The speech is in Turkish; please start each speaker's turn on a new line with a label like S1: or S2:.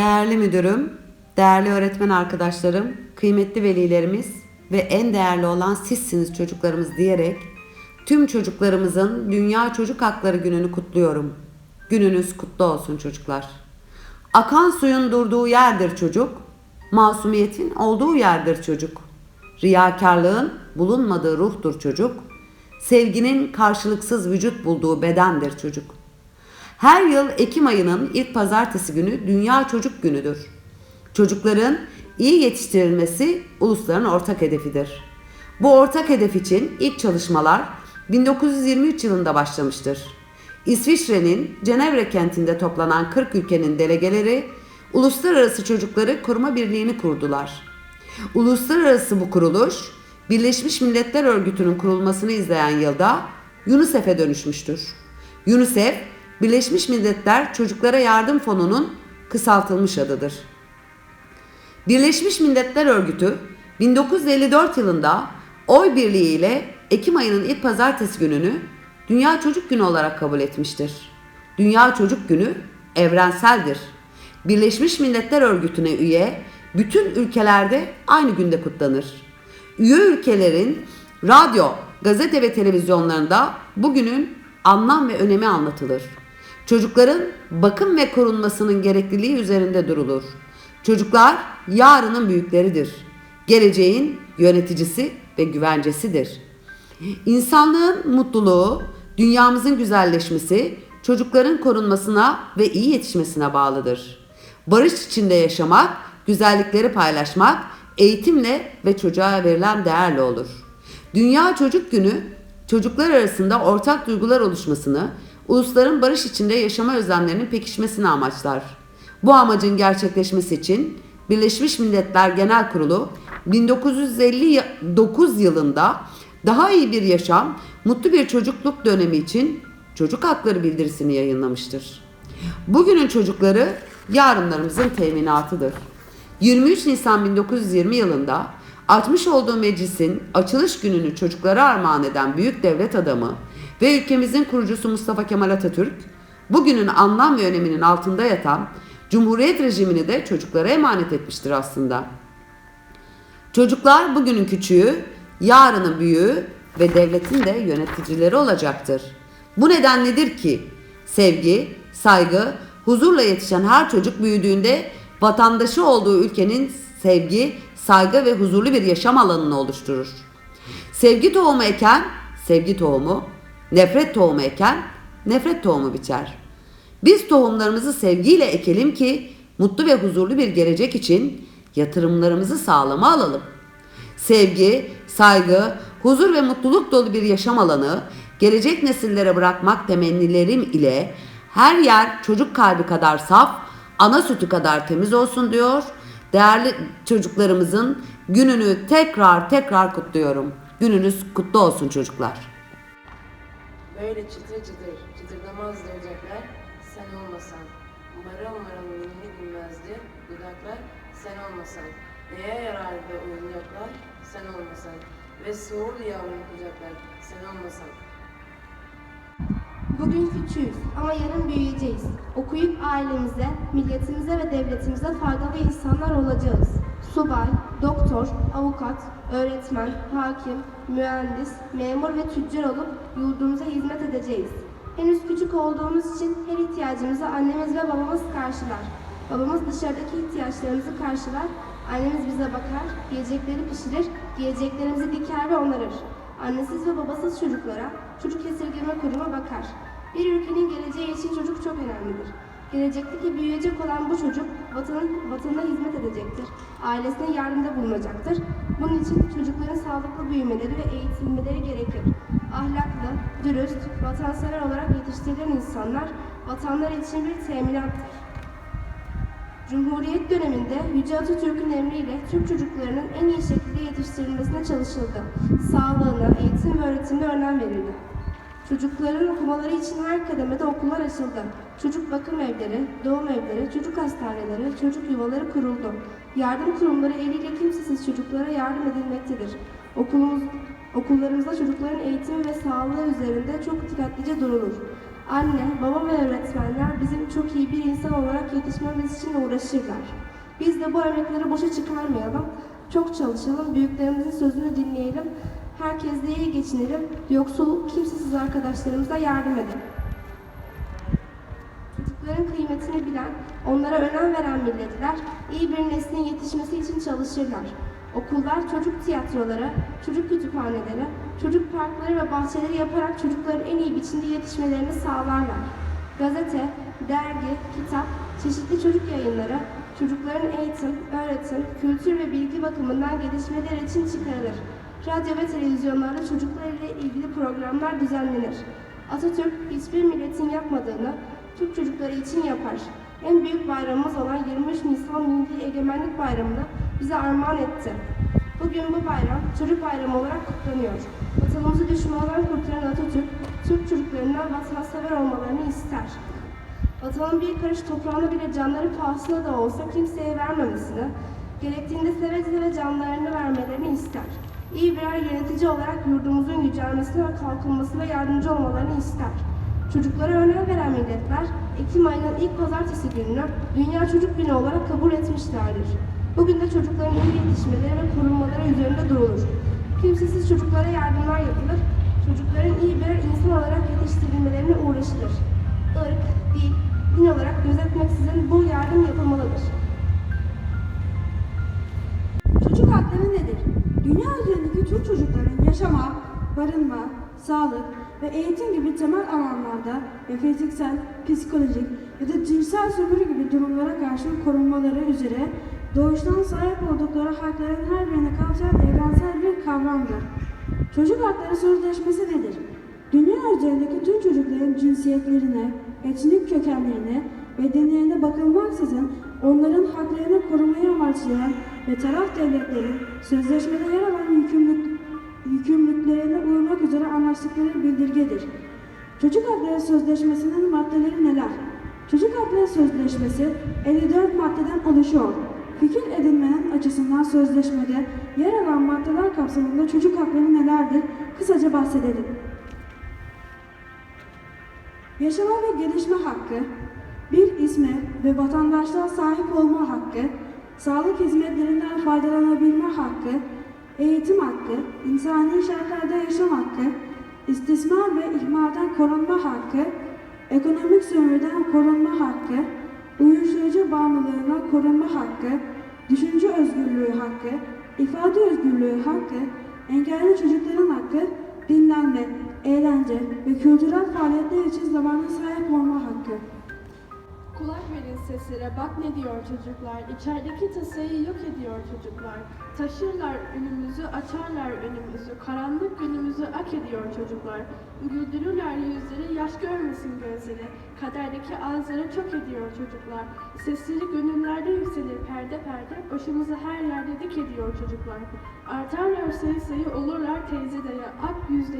S1: Değerli müdürüm, değerli öğretmen arkadaşlarım, kıymetli velilerimiz ve en değerli olan sizsiniz çocuklarımız diyerek tüm çocuklarımızın Dünya Çocuk Hakları Günü'nü kutluyorum. Gününüz kutlu olsun çocuklar. Akan suyun durduğu yerdir çocuk, masumiyetin olduğu yerdir çocuk. Riyakarlığın bulunmadığı ruhtur çocuk, sevginin karşılıksız vücut bulduğu bedendir çocuk. Her yıl Ekim ayının ilk pazartesi günü Dünya Çocuk Günü'dür. Çocukların iyi yetiştirilmesi ulusların ortak hedefidir. Bu ortak hedef için ilk çalışmalar 1923 yılında başlamıştır. İsviçre'nin Cenevre kentinde toplanan 40 ülkenin delegeleri Uluslararası Çocukları Koruma Birliği'ni kurdular. Uluslararası bu kuruluş Birleşmiş Milletler Örgütü'nün kurulmasını izleyen yılda UNICEF'e dönüşmüştür. UNICEF, Birleşmiş Milletler Çocuklara Yardım Fonu'nun kısaltılmış adıdır. Birleşmiş Milletler Örgütü 1954 yılında oy birliği ile Ekim ayının ilk pazartesi gününü Dünya Çocuk Günü olarak kabul etmiştir. Dünya Çocuk Günü evrenseldir. Birleşmiş Milletler Örgütü'ne üye bütün ülkelerde aynı günde kutlanır. Üye ülkelerin radyo, gazete ve televizyonlarında bugünün anlam ve önemi anlatılır. Çocukların bakım ve korunmasının gerekliliği üzerinde durulur. Çocuklar yarının büyükleridir. Geleceğin yöneticisi ve güvencesidir. İnsanlığın mutluluğu, dünyamızın güzelleşmesi, çocukların korunmasına ve iyi yetişmesine bağlıdır. Barış içinde yaşamak, güzellikleri paylaşmak, eğitimle ve çocuğa verilen değerle olur. Dünya Çocuk Günü, çocuklar arasında ortak duygular oluşmasını, ulusların barış içinde yaşama özlemlerinin pekişmesini amaçlar. Bu amacın gerçekleşmesi için Birleşmiş Milletler Genel Kurulu 1959 yılında daha iyi bir yaşam, mutlu bir çocukluk dönemi için çocuk hakları bildirisini yayınlamıştır. Bugünün çocukları yarınlarımızın teminatıdır. 23 Nisan 1920 yılında açmış olduğu meclisin açılış gününü çocuklara armağan eden büyük devlet adamı ve ülkemizin kurucusu Mustafa Kemal Atatürk, bugünün anlam ve öneminin altında yatan Cumhuriyet rejimini de çocuklara emanet etmiştir aslında. Çocuklar bugünün küçüğü, yarının büyüğü ve devletin de yöneticileri olacaktır. Bu neden nedir ki? Sevgi, saygı, huzurla yetişen her çocuk büyüdüğünde vatandaşı olduğu ülkenin sevgi, saygı ve huzurlu bir yaşam alanını oluşturur. Sevgi tohumu eken, sevgi tohumu, nefret tohumu eken, nefret tohumu biçer. Biz tohumlarımızı sevgiyle ekelim ki mutlu ve huzurlu bir gelecek için yatırımlarımızı sağlama alalım. Sevgi, saygı, huzur ve mutluluk dolu bir yaşam alanı gelecek nesillere bırakmak temennilerim ile her yer çocuk kalbi kadar saf, ana sütü kadar temiz olsun diyor. Değerli çocuklarımızın gününü tekrar tekrar kutluyorum. Gününüz kutlu olsun çocuklar.
S2: Böyle çıtır çıtır çıtırdamaz olacaklar sen olmasan. Marıl marıl ninni dinmezdi dudaklar sen olmasan. Neye yarardı oyuncaklar sen olmasan. Ve soğur yavrum kucaklar sen olmasan.
S3: Bugün küçüğüz ama yarın büyüyeceğiz. Okuyup ailemize, milletimize ve devletimize faydalı insanlar olacağız. Subay, doktor, avukat, öğretmen, hakim, mühendis, memur ve tüccar olup yurdumuza hizmet edeceğiz. Henüz küçük olduğumuz için her ihtiyacımızı annemiz ve babamız karşılar. Babamız dışarıdaki ihtiyaçlarımızı karşılar, annemiz bize bakar, yiyecekleri pişirir, giyeceklerimizi diker ve onarır. Annesiz ve babasız çocuklara çocuk esirgeme kurumu bakar. Bir ülkenin geleceği için çocuk çok önemlidir. Gelecekteki büyüyecek olan bu çocuk vatanın, vatanına hizmet edecektir. Ailesine yardımda bulunacaktır. Bunun için çocukların sağlıklı büyümeleri ve eğitilmeleri gerekir. Ahlaklı, dürüst, vatansever olarak yetiştirilen insanlar vatanları için bir teminattır. Cumhuriyet döneminde Yüce Atatürk'ün emriyle Türk çocuklarının en iyi şekilde yetiştirilmesine çalışıldı. Sağlığına, eğitim ve öğretimde önem verildi. Çocukların okumaları için her kademede okullar açıldı. Çocuk bakım evleri, doğum evleri, çocuk hastaneleri, çocuk yuvaları kuruldu. Yardım kurumları eliyle kimsesiz çocuklara yardım edilmektedir. Okulumuz, okullarımızda çocukların eğitimi ve sağlığı üzerinde çok dikkatlice durulur. Anne, baba ve öğretmenler bizim çok iyi bir insan olarak yetişmemiz için uğraşırlar. Biz de bu emekleri boşa çıkarmayalım. Çok çalışalım, büyüklerimizin sözünü dinleyelim. Herkesle iyi geçinelim. Yoksul, kimsesiz arkadaşlarımıza yardım edelim. Çocukların kıymetini bilen, onlara önem veren milletler iyi bir neslin yetişmesi için çalışırlar. Okullar çocuk tiyatroları, çocuk kütüphaneleri, çocuk parkları ve bahçeleri yaparak çocukların en iyi biçimde yetişmelerini sağlarlar. Gazete, dergi, kitap, çeşitli çocuk yayınları, çocukların eğitim, öğretim, kültür ve bilgi bakımından gelişmeleri için çıkarılır. Radyo ve televizyonlarda çocuklar ile ilgili programlar düzenlenir. Atatürk hiçbir milletin yapmadığını Türk çocukları için yapar. En büyük bayramımız olan 23 Nisan Milli Egemenlik Bayramı'nı bize armağan etti. Bugün bu bayram çocuk bayramı olarak kutlanıyor. Vatanımızı düşmanlardan kurtaran Atatürk, Türk çocuklarından vatansever olmalarını ister. Vatanın bir karış toprağını bile canları pahasına da olsa kimseye vermemesini, gerektiğinde seve seve canlarını vermelerini ister. İyi birer yönetici olarak yurdumuzun yücelmesine ve kalkınmasına yardımcı olmalarını ister. Çocuklara önem veren milletler, Ekim ayının ilk pazartesi gününü Dünya Çocuk Günü olarak kabul etmişlerdir. Bugün de çocukların iyi yetişmeleri ve korunmaları üzerinde durulur. Kimsesiz çocuklara yardımlar yapılır, çocukların iyi birer insan olarak yetiştirilmelerine uğraşılır. Irk, dil, din olarak gözetmeksizin bu yardım yapılmalıdır.
S4: Çocuk hakları nedir? Dünya üzerindeki tüm çocukların yaşama, barınma, sağlık ve eğitim gibi temel alanlarda ve fiziksel, psikolojik ya da cinsel sömürü gibi durumlara karşı korunmaları üzere doğuştan sahip oldukları hakların her birine kapsayan evrensel bir kavramdır. Çocuk Hakları Sözleşmesi nedir? Dünya üzerindeki tüm çocukların cinsiyetlerine, etnik kökenlerine ve deneyine bakılmaksızın onların haklarını korumayı amaçlayan ve taraf devletlerin sözleşmede yer alan yükümlülük, yükümlülüklerine uymak üzere anlaştıkları bildirgedir. Çocuk Hakları Sözleşmesi'nin maddeleri neler? Çocuk Hakları Sözleşmesi 54 maddeden oluşuyor. Fikir edinmenin açısından sözleşmede yer alan maddeler kapsamında çocuk hakları nelerdir? Kısaca bahsedelim. Yaşama ve gelişme hakkı, bir isme ve vatandaşlığa sahip olma hakkı, sağlık hizmetlerinden faydalanabilme hakkı, eğitim hakkı, insani şartlarda yaşam hakkı, istismar ve ihmalden korunma hakkı, ekonomik sömürüden korunma hakkı, uyuşturucu bağımlılığına korunma hakkı, düşünce özgürlüğü hakkı, ifade özgürlüğü hakkı, engelli çocukların hakkı, dinlenme, eğlence ve kültürel faaliyetler için zamana sahip olma hakkı.
S5: Kulak verin seslere, bak ne diyor çocuklar. İçerideki tasayı yok ediyor çocuklar. Taşırlar önümüzü, açarlar önümüzü. Karanlık günümüzü ak ediyor çocuklar. Güldürürler yüzleri, yaş görmesin gözleri. Kaderdeki ağızları çok ediyor çocuklar. Sesleri gönüllerde yükselir perde perde. Başımızı her yerde dik ediyor çocuklar. Artarlar sayı sayı olurlar teyze dayı. Ak yüzle